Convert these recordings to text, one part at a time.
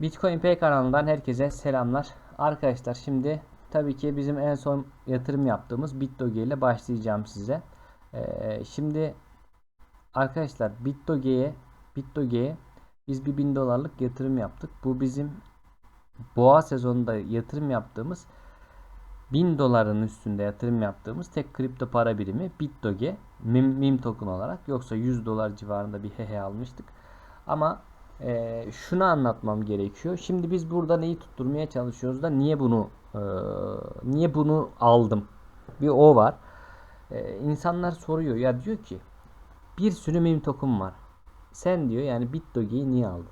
Bitcoin Pay kanalından herkese selamlar. Arkadaşlar şimdi tabii ki bizim en son yatırım yaptığımız BitDoge ile başlayacağım size. Ee, şimdi arkadaşlar BitDoge'ye BitDoge'ye biz bir 1000 dolarlık yatırım yaptık. Bu bizim boğa sezonunda yatırım yaptığımız 1000 doların üstünde yatırım yaptığımız tek kripto para birimi BitDoge meme, meme token olarak yoksa 100 dolar civarında bir hehe almıştık. Ama e, şunu anlatmam gerekiyor. Şimdi biz burada neyi tutturmaya çalışıyoruz da niye bunu e, niye bunu aldım? Bir o var. E, insanlar soruyor ya diyor ki bir sürü meme token var. Sen diyor yani BitDoge'yi niye aldın?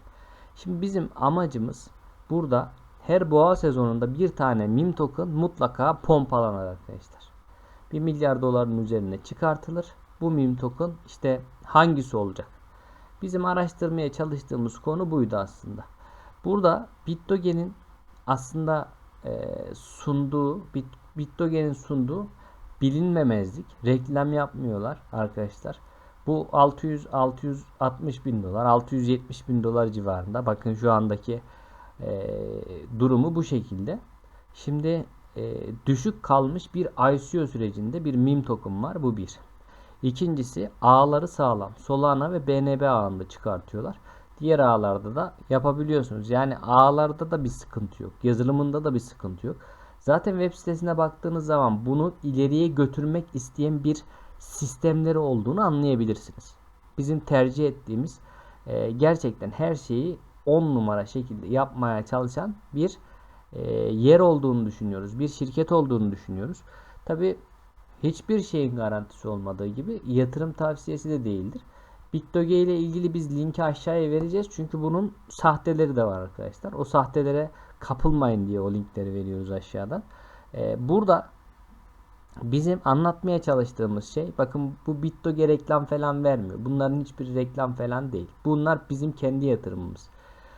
Şimdi bizim amacımız burada her boğa sezonunda bir tane meme token mutlaka pompalanır arkadaşlar. 1 milyar doların üzerine çıkartılır. Bu meme token işte hangisi olacak? Bizim araştırmaya çalıştığımız konu buydu aslında. Burada BitDoge'nin aslında e, sunduğu Bit, BitDoge'nin sunduğu bilinmemezlik. Reklam yapmıyorlar arkadaşlar. Bu 600 660 bin dolar 670 bin dolar civarında. Bakın şu andaki e, durumu bu şekilde. Şimdi e, düşük kalmış bir ICO sürecinde bir meme token var. Bu bir. İkincisi ağları sağlam. Solana ve BNB ağında çıkartıyorlar. Diğer ağlarda da yapabiliyorsunuz. Yani ağlarda da bir sıkıntı yok. Yazılımında da bir sıkıntı yok. Zaten web sitesine baktığınız zaman bunu ileriye götürmek isteyen bir sistemleri olduğunu anlayabilirsiniz. Bizim tercih ettiğimiz e, gerçekten her şeyi 10 numara şekilde yapmaya çalışan bir e, yer olduğunu düşünüyoruz. Bir şirket olduğunu düşünüyoruz. Tabi hiçbir şeyin garantisi olmadığı gibi yatırım tavsiyesi de değildir. BitDoge ile ilgili biz linki aşağıya vereceğiz. Çünkü bunun sahteleri de var arkadaşlar. O sahtelere kapılmayın diye o linkleri veriyoruz aşağıdan. Ee, burada bizim anlatmaya çalıştığımız şey bakın bu BitDoge reklam falan vermiyor. Bunların hiçbir reklam falan değil. Bunlar bizim kendi yatırımımız.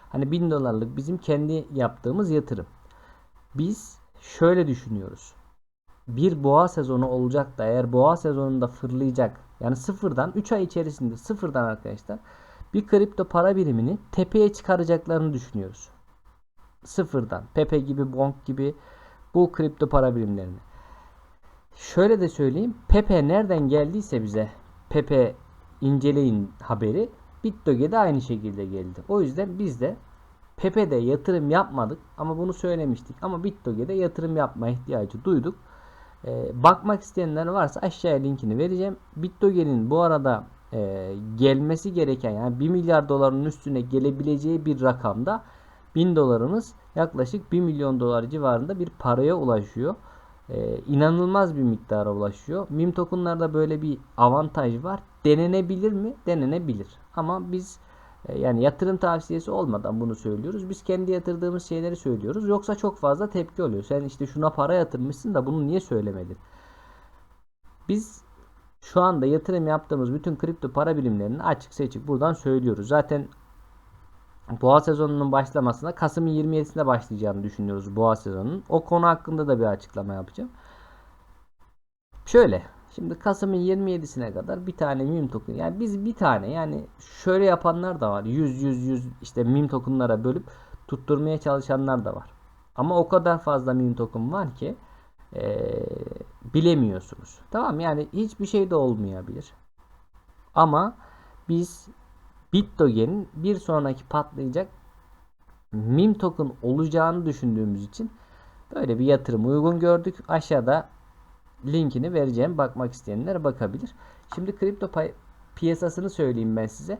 Hani 1000 dolarlık bizim kendi yaptığımız yatırım. Biz şöyle düşünüyoruz bir boğa sezonu olacak da eğer boğa sezonunda fırlayacak yani sıfırdan 3 ay içerisinde sıfırdan arkadaşlar bir kripto para birimini tepeye çıkaracaklarını düşünüyoruz. Sıfırdan. Pepe gibi, Bonk gibi bu kripto para birimlerini. Şöyle de söyleyeyim. Pepe nereden geldiyse bize Pepe inceleyin haberi BitDoge de aynı şekilde geldi. O yüzden biz de Pepe'de yatırım yapmadık ama bunu söylemiştik. Ama BitDoge'de yatırım yapma ihtiyacı duyduk. E, bakmak isteyenler varsa aşağıya linkini vereceğim. BitDoge'nin bu arada e, gelmesi gereken yani 1 milyar doların üstüne gelebileceği bir rakamda 1000 dolarımız yaklaşık 1 milyon dolar civarında bir paraya ulaşıyor. Ee, inanılmaz bir miktara ulaşıyor. Meme tokenlarda böyle bir avantaj var. Denenebilir mi? Denenebilir. Ama biz yani yatırım tavsiyesi olmadan bunu söylüyoruz. Biz kendi yatırdığımız şeyleri söylüyoruz. Yoksa çok fazla tepki oluyor. Sen işte şuna para yatırmışsın da bunu niye söylemedin? Biz şu anda yatırım yaptığımız bütün kripto para birimlerini açık seçik buradan söylüyoruz. Zaten boğa sezonunun başlamasına Kasım'ın 27'sinde başlayacağını düşünüyoruz boğa sezonunun. O konu hakkında da bir açıklama yapacağım. Şöyle Şimdi Kasım'ın 27'sine kadar bir tane meme token yani biz bir tane yani şöyle yapanlar da var. 100 100 100 işte meme tokenlara bölüp tutturmaya çalışanlar da var. Ama o kadar fazla meme token var ki ee, bilemiyorsunuz. Tamam yani hiçbir şey de olmayabilir. Ama biz BitDoge'nin bir sonraki patlayacak meme token olacağını düşündüğümüz için böyle bir yatırım uygun gördük. Aşağıda linkini vereceğim. Bakmak isteyenler bakabilir. Şimdi kripto piyasasını söyleyeyim ben size.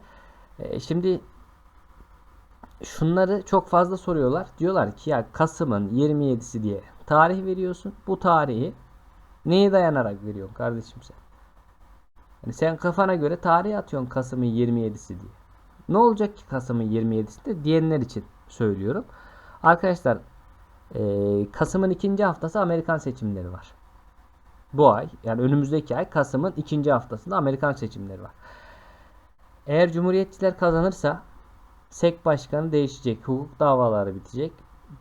E, şimdi şunları çok fazla soruyorlar. Diyorlar ki ya Kasım'ın 27'si diye tarih veriyorsun. Bu tarihi neye dayanarak veriyorsun kardeşim sen? Yani sen kafana göre tarih atıyorsun Kasım'ın 27'si diye. Ne olacak ki Kasım'ın 27'sinde diyenler için söylüyorum. Arkadaşlar e, Kasım'ın ikinci haftası Amerikan seçimleri var bu ay yani önümüzdeki ay Kasım'ın ikinci haftasında Amerikan seçimleri var. Eğer Cumhuriyetçiler kazanırsa SEC başkanı değişecek. Hukuk davaları bitecek.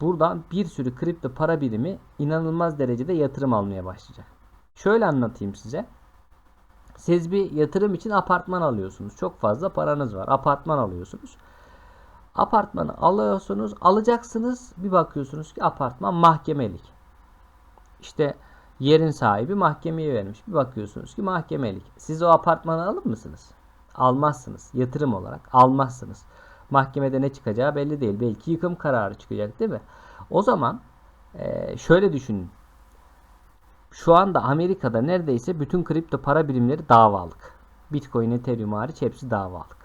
Buradan bir sürü kripto para birimi inanılmaz derecede yatırım almaya başlayacak. Şöyle anlatayım size. Siz bir yatırım için apartman alıyorsunuz. Çok fazla paranız var. Apartman alıyorsunuz. Apartmanı alıyorsunuz, alacaksınız. Bir bakıyorsunuz ki apartman mahkemelik. İşte yerin sahibi mahkemeye vermiş. Bir bakıyorsunuz ki mahkemelik. Siz o apartmanı alır mısınız? Almazsınız. Yatırım olarak almazsınız. Mahkemede ne çıkacağı belli değil. Belki yıkım kararı çıkacak değil mi? O zaman eee, şöyle düşünün. Şu anda Amerika'da neredeyse bütün kripto para birimleri davalık. Bitcoin, Ethereum hariç hepsi davalık.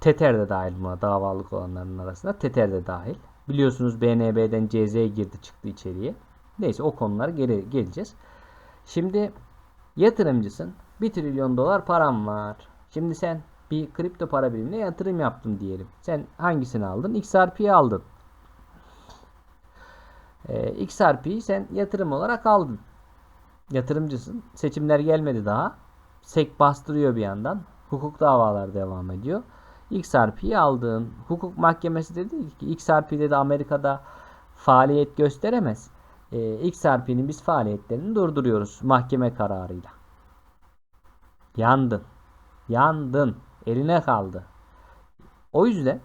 Tether de dahil buna davalık olanların arasında. Tether de dahil. Biliyorsunuz BNB'den CZ girdi çıktı içeriye. Neyse o konulara geri geleceğiz. Şimdi yatırımcısın. 1 trilyon dolar param var. Şimdi sen bir kripto para birimine yatırım yaptın diyelim. Sen hangisini aldın? XRP'yi aldın. Ee, XRP'yi sen yatırım olarak aldın. Yatırımcısın. Seçimler gelmedi daha. SEC bastırıyor bir yandan. Hukuk davalar devam ediyor. XRP'yi aldın. Hukuk mahkemesi dedi ki XRP dedi Amerika'da faaliyet gösteremez. Ee, XRP'nin biz faaliyetlerini durduruyoruz mahkeme kararıyla. Yandın. Yandın. Eline kaldı. O yüzden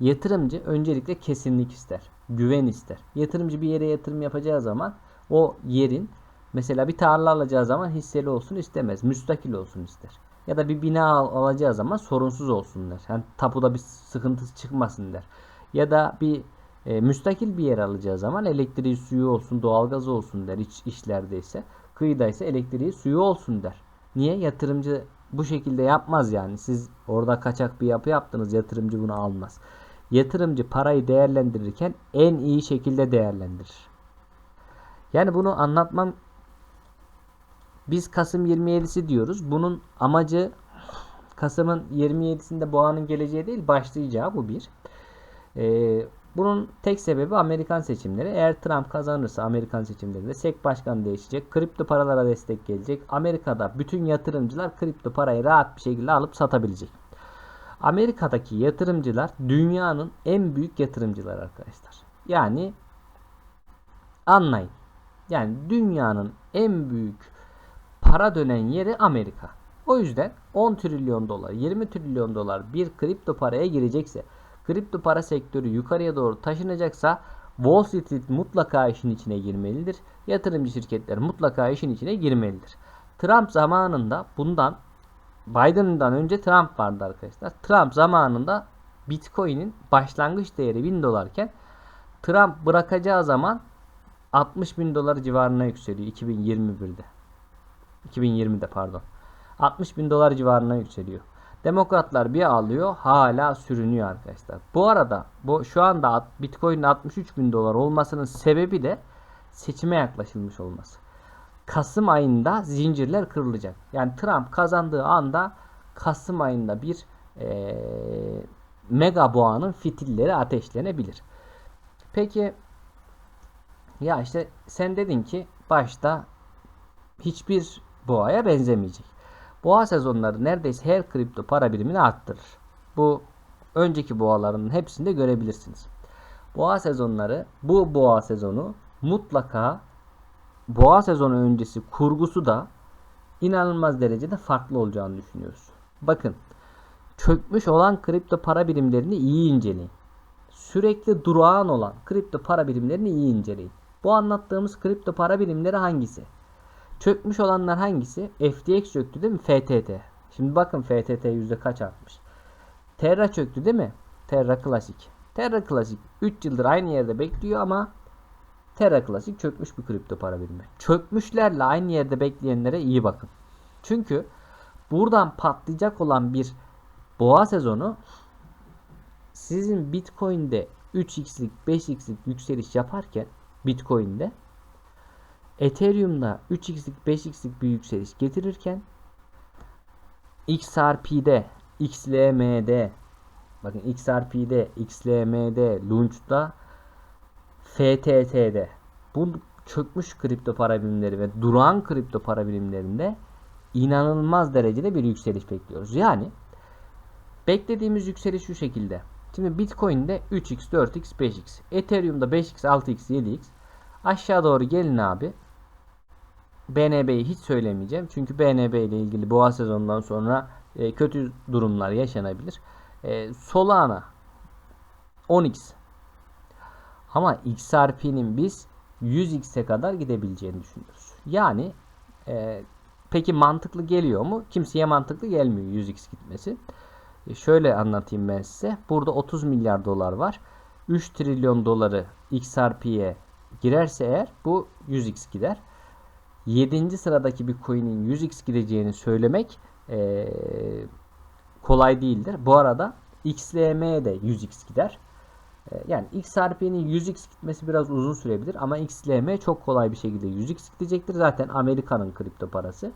yatırımcı öncelikle kesinlik ister. Güven ister. Yatırımcı bir yere yatırım yapacağı zaman o yerin mesela bir tarla alacağı zaman hisseli olsun istemez. Müstakil olsun ister. Ya da bir bina al- alacağı zaman sorunsuz olsun der. Yani tapuda bir sıkıntısı çıkmasın der. Ya da bir e, müstakil bir yer alacağı zaman elektriği suyu olsun, doğalgazı olsun der iç, işlerdeyse. Kıyıdaysa elektriği suyu olsun der. Niye? Yatırımcı bu şekilde yapmaz yani. Siz orada kaçak bir yapı yaptınız yatırımcı bunu almaz. Yatırımcı parayı değerlendirirken en iyi şekilde değerlendirir. Yani bunu anlatmam biz Kasım 27'si diyoruz. Bunun amacı Kasım'ın 27'sinde boğanın geleceği değil başlayacağı bu bir. Ee, bunun tek sebebi Amerikan seçimleri. Eğer Trump kazanırsa Amerikan seçimlerinde SEC başkanı değişecek. Kripto paralara destek gelecek. Amerika'da bütün yatırımcılar kripto parayı rahat bir şekilde alıp satabilecek. Amerika'daki yatırımcılar dünyanın en büyük yatırımcıları arkadaşlar. Yani anlayın. Yani dünyanın en büyük para dönen yeri Amerika. O yüzden 10 trilyon dolar, 20 trilyon dolar bir kripto paraya girecekse, kripto para sektörü yukarıya doğru taşınacaksa Wall Street mutlaka işin içine girmelidir. Yatırımcı şirketler mutlaka işin içine girmelidir. Trump zamanında bundan Biden'dan önce Trump vardı arkadaşlar. Trump zamanında Bitcoin'in başlangıç değeri 1000 dolarken Trump bırakacağı zaman 60 bin dolar civarına yükseliyor 2021'de. 2020'de pardon. 60 bin dolar civarına yükseliyor. Demokratlar bir alıyor hala sürünüyor arkadaşlar. Bu arada bu şu anda Bitcoin'in 63 bin dolar olmasının sebebi de seçime yaklaşılmış olması. Kasım ayında zincirler kırılacak. Yani Trump kazandığı anda Kasım ayında bir eee, mega boğanın fitilleri ateşlenebilir. Peki ya işte sen dedin ki başta hiçbir boğaya benzemeyecek. Boğa sezonları neredeyse her kripto para birimini arttırır. Bu önceki boğaların hepsinde görebilirsiniz. Boğa sezonları bu boğa sezonu mutlaka boğa sezonu öncesi kurgusu da inanılmaz derecede farklı olacağını düşünüyoruz. Bakın çökmüş olan kripto para birimlerini iyi inceleyin. Sürekli durağan olan kripto para birimlerini iyi inceleyin. Bu anlattığımız kripto para birimleri hangisi? Çökmüş olanlar hangisi? FTX çöktü değil mi? FTT. Şimdi bakın FTT yüzde kaç artmış. Terra çöktü değil mi? Terra Klasik. Terra Klasik 3 yıldır aynı yerde bekliyor ama Terra Klasik çökmüş bir kripto para birimi. Çökmüşlerle aynı yerde bekleyenlere iyi bakın. Çünkü buradan patlayacak olan bir boğa sezonu sizin Bitcoin'de 3x'lik 5x'lik yükseliş yaparken Bitcoin'de Ethereum'da 3x'lik 5x'lik bir yükseliş getirirken XRP'de, XLM'de bakın XRP'de, XLM'de, Launch'da FTT'de bu çökmüş kripto para birimleri ve duran kripto para birimlerinde inanılmaz derecede bir yükseliş bekliyoruz. Yani beklediğimiz yükseliş şu şekilde. Şimdi Bitcoin'de 3x, 4x, 5x. Ethereum'da 5x, 6x, 7x. Aşağı doğru gelin abi. BNB'yi hiç söylemeyeceğim. Çünkü BNB ile ilgili boğa sezonundan sonra e, kötü durumlar yaşanabilir. E, Solana 10x. Ama XRP'nin biz 100x'e kadar gidebileceğini düşünüyoruz. Yani e, peki mantıklı geliyor mu? Kimseye mantıklı gelmiyor 100x gitmesi. E, şöyle anlatayım ben size. Burada 30 milyar dolar var. 3 trilyon doları XRP'ye girerse eğer bu 100x gider. 7. sıradaki bir coin'in 100x gideceğini söylemek e, kolay değildir. Bu arada XLM de 100x gider. E, yani XRP'nin 100x gitmesi biraz uzun sürebilir ama XLM çok kolay bir şekilde 100x gidecektir. Zaten Amerika'nın kripto parası.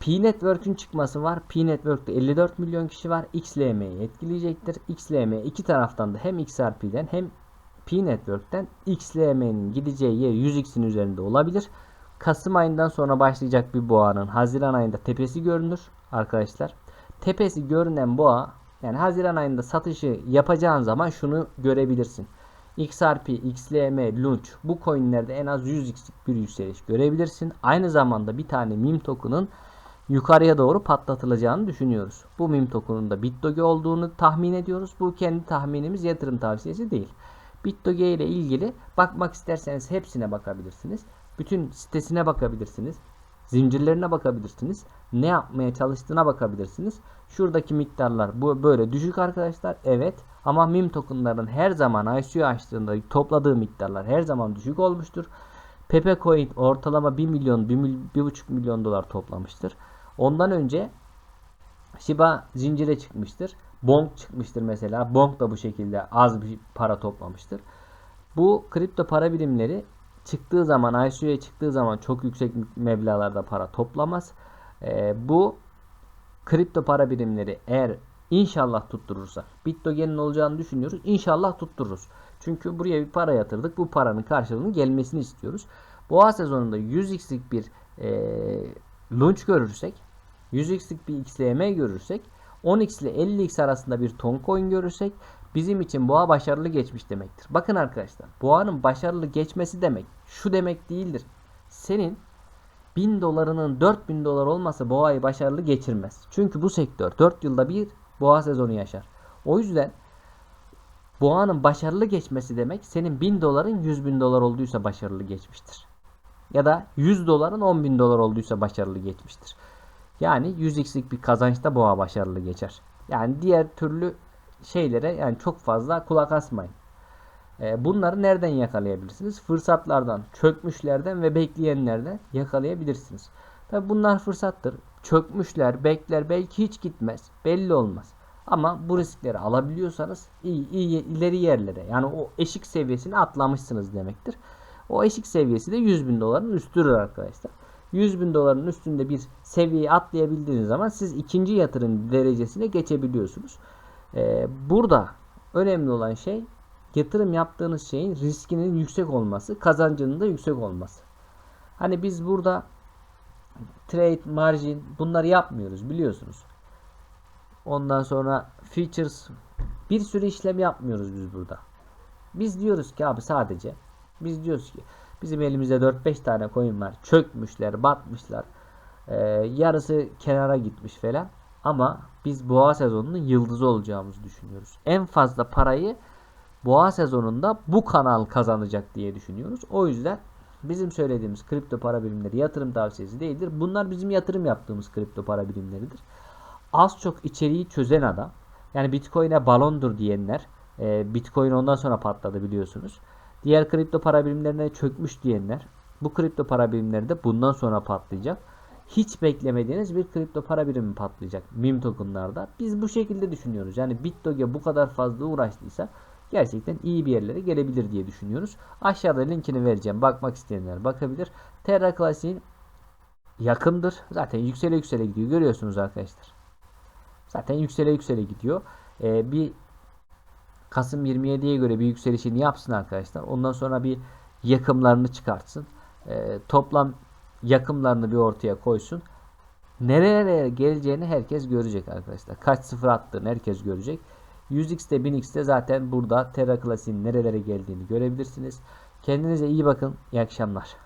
P-Network'ün çıkması var. P-Network'te 54 milyon kişi var. XLM'yi etkileyecektir. XLM iki taraftan da hem XRP'den hem P-Network'ten XLM'nin gideceği yer 100x'in üzerinde olabilir. Kasım ayından sonra başlayacak bir boğanın Haziran ayında tepesi görünür arkadaşlar. Tepesi görünen boğa yani Haziran ayında satışı yapacağın zaman şunu görebilirsin. XRP, XLM, Launch bu coinlerde en az 100x'lik bir yükseliş görebilirsin. Aynı zamanda bir tane meme token'ın yukarıya doğru patlatılacağını düşünüyoruz. Bu meme token'ın da BitDoge olduğunu tahmin ediyoruz. Bu kendi tahminimiz yatırım tavsiyesi değil. BitDoge ile ilgili bakmak isterseniz hepsine bakabilirsiniz. Bütün sitesine bakabilirsiniz. Zincirlerine bakabilirsiniz. Ne yapmaya çalıştığına bakabilirsiniz. Şuradaki miktarlar bu böyle düşük arkadaşlar. Evet. Ama meme tokenların her zaman ICO açtığında topladığı miktarlar her zaman düşük olmuştur. Pepe Coin ortalama 1 milyon 1,5 milyon dolar toplamıştır. Ondan önce Shiba zincire çıkmıştır. Bonk çıkmıştır mesela. Bonk da bu şekilde az bir para toplamıştır. Bu kripto para birimleri çıktığı zaman ICO'ya çıktığı zaman çok yüksek meblağlarda para toplamaz. Ee, bu kripto para birimleri eğer inşallah tutturursa BitDoge'nin olacağını düşünüyoruz. İnşallah tuttururuz. Çünkü buraya bir para yatırdık. Bu paranın karşılığının gelmesini istiyoruz. Boğa sezonunda 100x'lik bir e, launch görürsek 100x'lik bir XLM görürsek 10x ile 50x arasında bir ton coin görürsek bizim için boğa başarılı geçmiş demektir. Bakın arkadaşlar boğanın başarılı geçmesi demek şu demek değildir. Senin 1000 dolarının 4000 dolar olmasa boğayı başarılı geçirmez. Çünkü bu sektör 4 yılda bir boğa sezonu yaşar. O yüzden boğanın başarılı geçmesi demek senin 1000 doların 100 bin dolar olduysa başarılı geçmiştir. Ya da 100 doların 10 bin dolar olduysa başarılı geçmiştir. Yani 100x'lik bir kazançta boğa başarılı geçer. Yani diğer türlü şeylere yani çok fazla kulak asmayın. E, bunları nereden yakalayabilirsiniz? Fırsatlardan, çökmüşlerden ve bekleyenlerden yakalayabilirsiniz. Tabi bunlar fırsattır. Çökmüşler, bekler belki hiç gitmez. Belli olmaz. Ama bu riskleri alabiliyorsanız iyi, iyi ileri yerlere yani o eşik seviyesini atlamışsınız demektir. O eşik seviyesi de 100 bin doların üstüdür arkadaşlar. 100 bin doların üstünde bir seviyeyi atlayabildiğiniz zaman siz ikinci yatırım derecesine geçebiliyorsunuz. Ee, burada önemli olan şey yatırım yaptığınız şeyin riskinin yüksek olması, kazancının da yüksek olması. Hani biz burada trade, margin bunları yapmıyoruz biliyorsunuz. Ondan sonra features bir sürü işlem yapmıyoruz biz burada. Biz diyoruz ki abi sadece biz diyoruz ki bizim elimizde 4-5 tane coin var. Çökmüşler, batmışlar. Ee, yarısı kenara gitmiş falan. Ama biz boğa sezonunun yıldızı olacağımızı düşünüyoruz. En fazla parayı boğa sezonunda bu kanal kazanacak diye düşünüyoruz. O yüzden bizim söylediğimiz kripto para birimleri yatırım tavsiyesi değildir. Bunlar bizim yatırım yaptığımız kripto para birimleridir. Az çok içeriği çözen adam yani Bitcoin'e balondur diyenler e, Bitcoin ondan sonra patladı biliyorsunuz. Diğer kripto para birimlerine çökmüş diyenler bu kripto para birimleri de bundan sonra patlayacak. Hiç beklemediğiniz bir kripto para birimi patlayacak meme tokenlarda. Biz bu şekilde düşünüyoruz. Yani BitDoge bu kadar fazla uğraştıysa gerçekten iyi bir yerlere gelebilir diye düşünüyoruz. Aşağıda linkini vereceğim. Bakmak isteyenler bakabilir. Terra Classic'in yakındır. Zaten yüksele yüksele gidiyor. Görüyorsunuz arkadaşlar. Zaten yüksele yüksele gidiyor. Ee, bir Kasım 27'ye göre bir yükselişini yapsın arkadaşlar. Ondan sonra bir yakımlarını çıkartsın. Ee, toplam yakımlarını bir ortaya koysun. Nereye geleceğini herkes görecek arkadaşlar. Kaç sıfır attığını herkes görecek. 100x'te 1000x'te zaten burada Terra Classic'in nerelere geldiğini görebilirsiniz. Kendinize iyi bakın. İyi akşamlar.